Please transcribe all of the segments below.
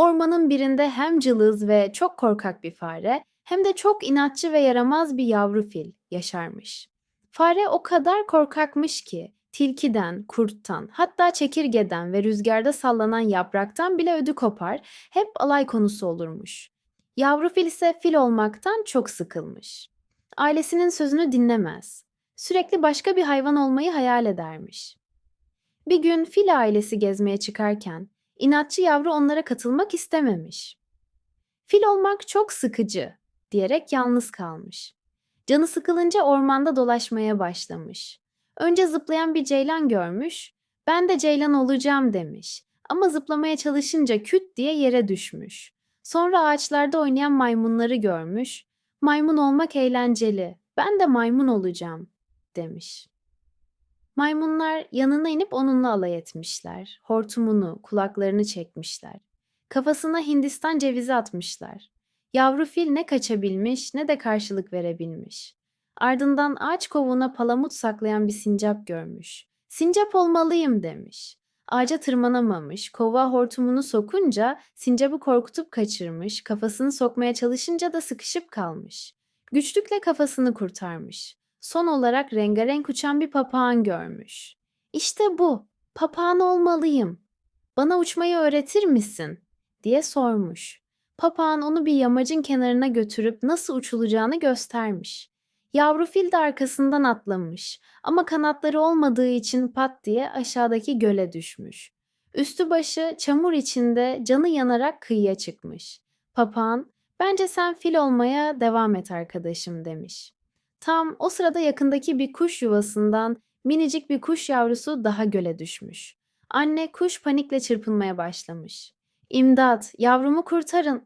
Ormanın birinde hem cılız ve çok korkak bir fare hem de çok inatçı ve yaramaz bir yavru fil yaşarmış. Fare o kadar korkakmış ki tilkiden, kurttan, hatta çekirgeden ve rüzgarda sallanan yapraktan bile ödü kopar, hep alay konusu olurmuş. Yavru fil ise fil olmaktan çok sıkılmış. Ailesinin sözünü dinlemez. Sürekli başka bir hayvan olmayı hayal edermiş. Bir gün fil ailesi gezmeye çıkarken inatçı yavru onlara katılmak istememiş. Fil olmak çok sıkıcı diyerek yalnız kalmış. Canı sıkılınca ormanda dolaşmaya başlamış. Önce zıplayan bir ceylan görmüş, ben de ceylan olacağım demiş. Ama zıplamaya çalışınca küt diye yere düşmüş. Sonra ağaçlarda oynayan maymunları görmüş. Maymun olmak eğlenceli, ben de maymun olacağım demiş. Maymunlar yanına inip onunla alay etmişler. Hortumunu, kulaklarını çekmişler. Kafasına Hindistan cevizi atmışlar. Yavru fil ne kaçabilmiş ne de karşılık verebilmiş. Ardından ağaç kovuğuna palamut saklayan bir sincap görmüş. Sincap olmalıyım demiş. Ağaca tırmanamamış, kovuğa hortumunu sokunca sincapı korkutup kaçırmış, kafasını sokmaya çalışınca da sıkışıp kalmış. Güçlükle kafasını kurtarmış. Son olarak rengarenk uçan bir papağan görmüş. İşte bu, papağan olmalıyım. Bana uçmayı öğretir misin? diye sormuş. Papağan onu bir yamacın kenarına götürüp nasıl uçulacağını göstermiş. Yavru fil de arkasından atlamış ama kanatları olmadığı için pat diye aşağıdaki göle düşmüş. Üstü başı çamur içinde canı yanarak kıyıya çıkmış. Papağan, bence sen fil olmaya devam et arkadaşım demiş. Tam o sırada yakındaki bir kuş yuvasından minicik bir kuş yavrusu daha göle düşmüş. Anne kuş panikle çırpınmaya başlamış. İmdat, yavrumu kurtarın.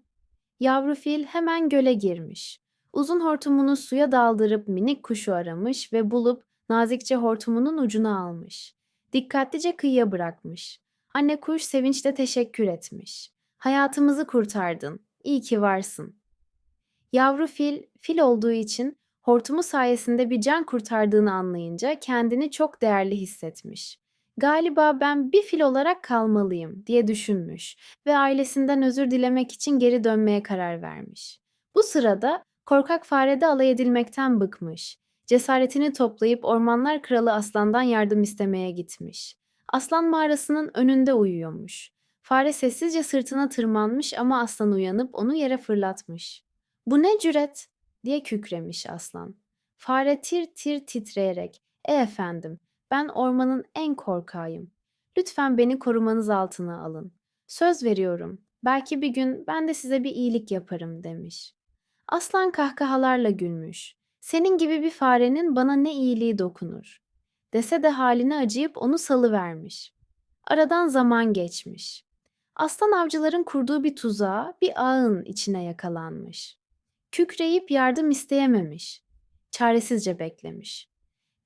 Yavru fil hemen göle girmiş. Uzun hortumunu suya daldırıp minik kuşu aramış ve bulup nazikçe hortumunun ucuna almış. Dikkatlice kıyıya bırakmış. Anne kuş sevinçle teşekkür etmiş. Hayatımızı kurtardın. İyi ki varsın. Yavru fil, fil olduğu için hortumu sayesinde bir can kurtardığını anlayınca kendini çok değerli hissetmiş. Galiba ben bir fil olarak kalmalıyım diye düşünmüş ve ailesinden özür dilemek için geri dönmeye karar vermiş. Bu sırada korkak fare de alay edilmekten bıkmış. Cesaretini toplayıp ormanlar kralı aslandan yardım istemeye gitmiş. Aslan mağarasının önünde uyuyormuş. Fare sessizce sırtına tırmanmış ama aslan uyanıp onu yere fırlatmış. Bu ne cüret? Diye kükremiş aslan. Fare tir tir titreyerek, e efendim, ben ormanın en korkağıyım. Lütfen beni korumanız altına alın. Söz veriyorum, belki bir gün ben de size bir iyilik yaparım demiş. Aslan kahkahalarla gülmüş. Senin gibi bir farenin bana ne iyiliği dokunur. Dese de haline acıyıp onu salıvermiş. Aradan zaman geçmiş. Aslan avcıların kurduğu bir tuzağa bir ağın içine yakalanmış. Kükreyip yardım isteyememiş. Çaresizce beklemiş.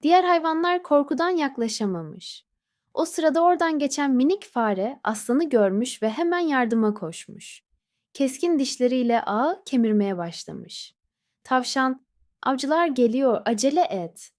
Diğer hayvanlar korkudan yaklaşamamış. O sırada oradan geçen minik fare aslanı görmüş ve hemen yardıma koşmuş. Keskin dişleriyle ağı kemirmeye başlamış. Tavşan, avcılar geliyor, acele et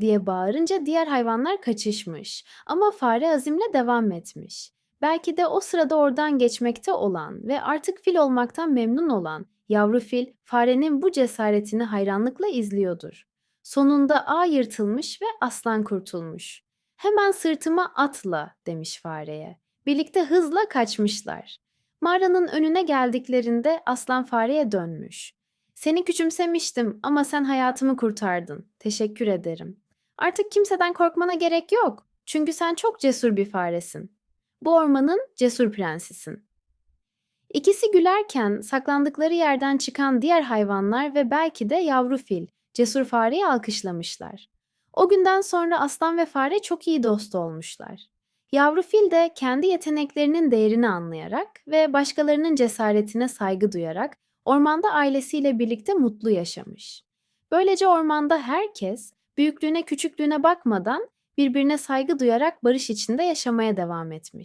diye bağırınca diğer hayvanlar kaçışmış ama fare azimle devam etmiş. Belki de o sırada oradan geçmekte olan ve artık fil olmaktan memnun olan yavru fil farenin bu cesaretini hayranlıkla izliyordur. Sonunda ağ yırtılmış ve aslan kurtulmuş. Hemen sırtıma atla demiş fareye. Birlikte hızla kaçmışlar. Mağaranın önüne geldiklerinde aslan fareye dönmüş. Seni küçümsemiştim ama sen hayatımı kurtardın. Teşekkür ederim. Artık kimseden korkmana gerek yok. Çünkü sen çok cesur bir faresin. Bu ormanın cesur prensisin. İkisi gülerken saklandıkları yerden çıkan diğer hayvanlar ve belki de yavru fil cesur fareyi alkışlamışlar. O günden sonra aslan ve fare çok iyi dost olmuşlar. Yavru fil de kendi yeteneklerinin değerini anlayarak ve başkalarının cesaretine saygı duyarak ormanda ailesiyle birlikte mutlu yaşamış. Böylece ormanda herkes büyüklüğüne küçüklüğüne bakmadan birbirine saygı duyarak barış içinde yaşamaya devam etmiş.